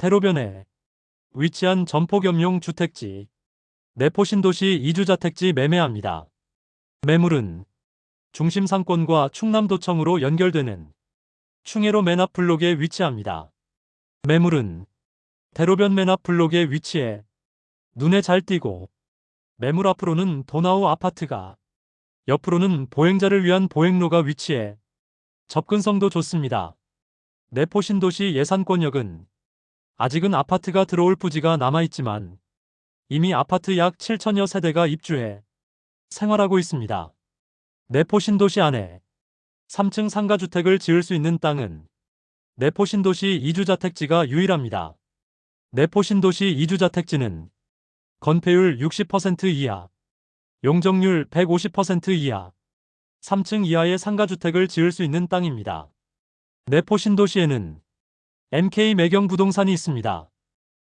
대로변에 위치한 점포겸용 주택지, 내포신도시 이주자택지 매매합니다. 매물은 중심 상권과 충남도청으로 연결되는 충해로 맨 앞 블록에 위치합니다. 매물은 대로변 맨 앞 블록에 위치해 눈에 잘 띄고 매물 앞으로는 도나우 아파트가 옆으로는 보행자를 위한 보행로가 위치해 접근성도 좋습니다. 내포신도시 예산권역은 아직은 아파트가 들어올 부지가 남아있지만 이미 아파트 약 7천여 세대가 입주해 생활하고 있습니다. 내포 신도시 안에 3층 상가주택을 지을 수 있는 땅은 내포 신도시 이주자택지가 유일합니다. 내포 신도시 이주자택지는 건폐율 60% 이하, 용적률 150% 이하, 3층 이하의 상가주택을 지을 수 있는 땅입니다. 내포 신도시에는 MK 매경 부동산이 있습니다.